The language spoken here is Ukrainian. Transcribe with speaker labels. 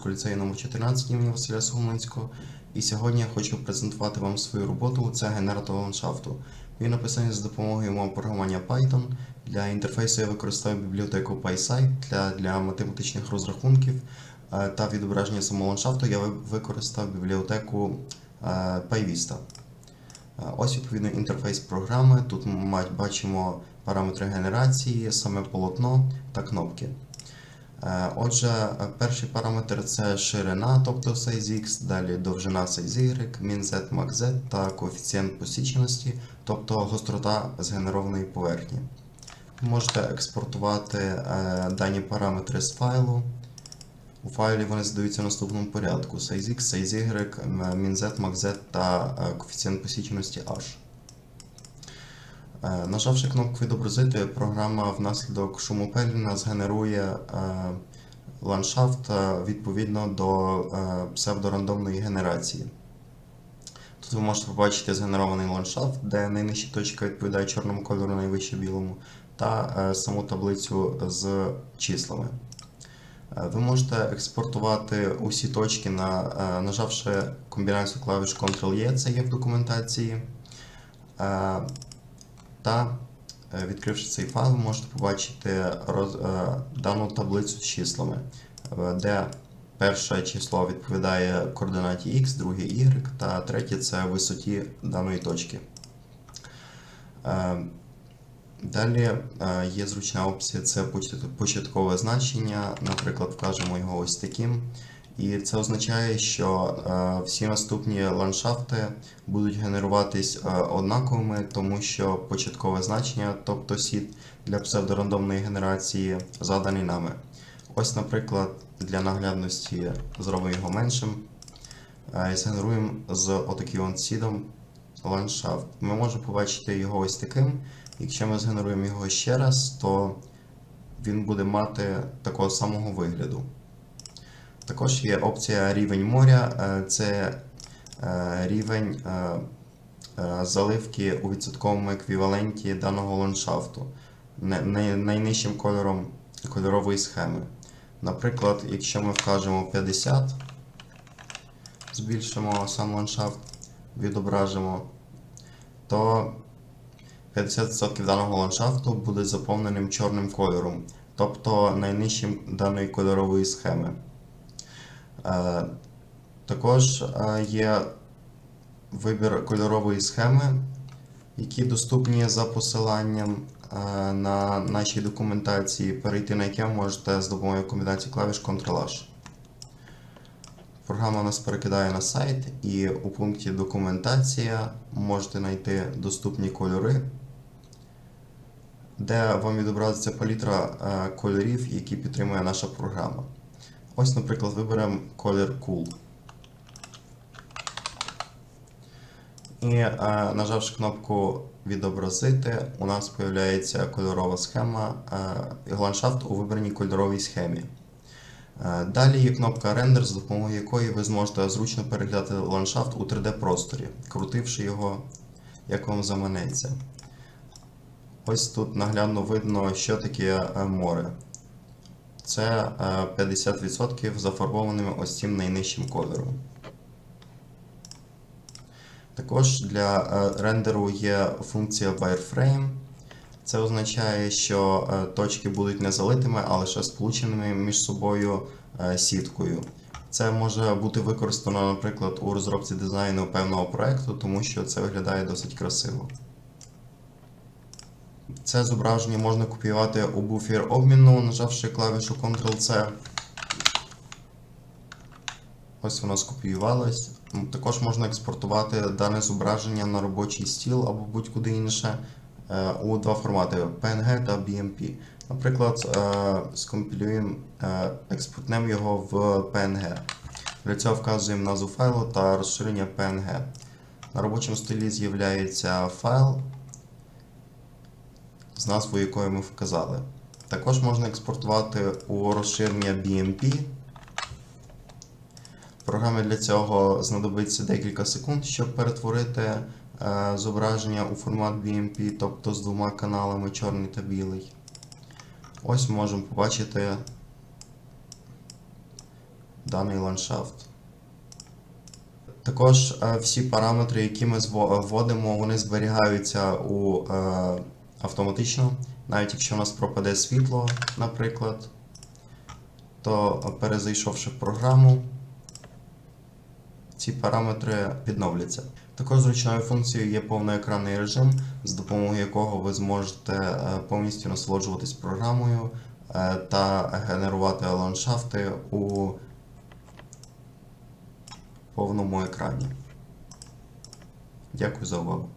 Speaker 1: Ужгородського ліцею номер 14 імені Василя Согоминського. І сьогодні я хочу презентувати вам свою роботу. Це генератор ландшафту. Він написаний за допомогою мов програмування Python. Для інтерфейсу я використовую бібліотеку PySite для, для математичних розрахунків е, та відображення самого ландшафту. Я використав бібліотеку е, PyVista. Е, Ось відповідно інтерфейс програми. Тут ми бачимо параметри генерації, саме полотно та кнопки. Е, Отже, е, перший параметр це ширина, тобто size далі довжина size min z, max z та коефіцієнт посіченості, тобто гострота згенерованої поверхні. Можете експортувати е, дані параметри з файлу. У файлі вони задаються в наступному порядку: size size min z, max z та коефіцієнт посіченості h. Е, Нажавши кнопку відобразити, програма внаслідок шуму Пеліна згенерує е, ландшафт е, відповідно до псевдорандомної генерації. Тут ви можете побачити згенерований ландшафт, де найнижча точка відповідає чорному кольору, найвище білому, та саму таблицю з числами. Ви можете експортувати усі точки, на, нажавши комбінацію клавіш Ctrl-E, це є в документації. Та е, відкривши цей файл, можете побачити роз, е, дану таблицю з числами, е, де перше число відповідає координаті x, друге y, та третє це висоті даної точки. Далі є зручна опція це початкове значення. Наприклад, вкажемо його ось таким. І це означає, що е, всі наступні ландшафти будуть генеруватись е, однаковими, тому що початкове значення, тобто сід для псевдорандомної генерації, заданий нами. Ось, наприклад, для наглядності зробимо його меншим. е, І згенеруємо з отаким сідом ландшафт. Ми можемо побачити його ось таким. Якщо ми згенеруємо його ще раз, то він буде мати такого самого вигляду. Також є опція рівень моря, е, це е, рівень е, заливки у відсотковому еквіваленті даного ландшафту найнижчим кольором кольорової схеми. Наприклад, якщо ми вкажемо 50, збільшимо сам ландшафт, відображимо, то 50% даного ландшафту буде заповненим чорним кольором, тобто найнижчим даної кольорової схеми. Е, Також е, є вибір кольорової схеми, які доступні за посиланням е, на нашій документації, перейти на яке можете з допомогою комбінації клавіш Ctrl-H. Програма нас перекидає на сайт, і у пункті Документація можете знайти доступні кольори, де вам відобразиться палітра кольорів, які підтримує наша програма. Ось, наприклад, виберемо колір Cool. І е, нажавши кнопку Відобразити, у нас з'являється кольорова схема, е, ландшафт у вибраній кольоровій схемі. Е, Далі є кнопка Render, з допомогою якої ви зможете зручно переглядати ландшафт у 3D-просторі, крутивши його, як вам заманеться. Ось тут наглядно видно, що таке море. Це е, 50% зафарбованими ось цим найнижчим кольором. Також для е, рендеру є функція wireframe. Це означає, що е, точки будуть не залитими, а лише сполученими між собою е, сіткою. Це може бути використано, наприклад, у розробці дизайну певного проекту, тому що це виглядає досить красиво. Це зображення можна копіювати у буфер обміну, нажавши клавішу Ctrl-C. Ось воно скопіювалось. Також можна експортувати дане зображення на робочий стіл або будь-куди інше е, у два формати PNG та BMP. Наприклад, е, скомпілюємо, е, експортнемо його в PNG. Для цього вказуємо назву файлу та розширення PNG. На робочому столі з'являється файл з назвою якої ми вказали. Також можна експортувати у розширення BMP. Програмі для цього знадобиться декілька секунд, щоб перетворити е, зображення у формат BMP, тобто з двома каналами чорний та білий. Ось можемо побачити даний ландшафт. Також е, всі параметри, які ми вводимо, вони зберігаються у, е, автоматично. Навіть якщо у нас пропаде світло, наприклад, то е, перезайшовши програму, ці параметри відновляться. Також зручною функцією є повноекранний режим, з допомогою якого ви зможете е, повністю насолоджуватись програмою е, та генерувати ландшафти у повному екрані. Дякую за увагу.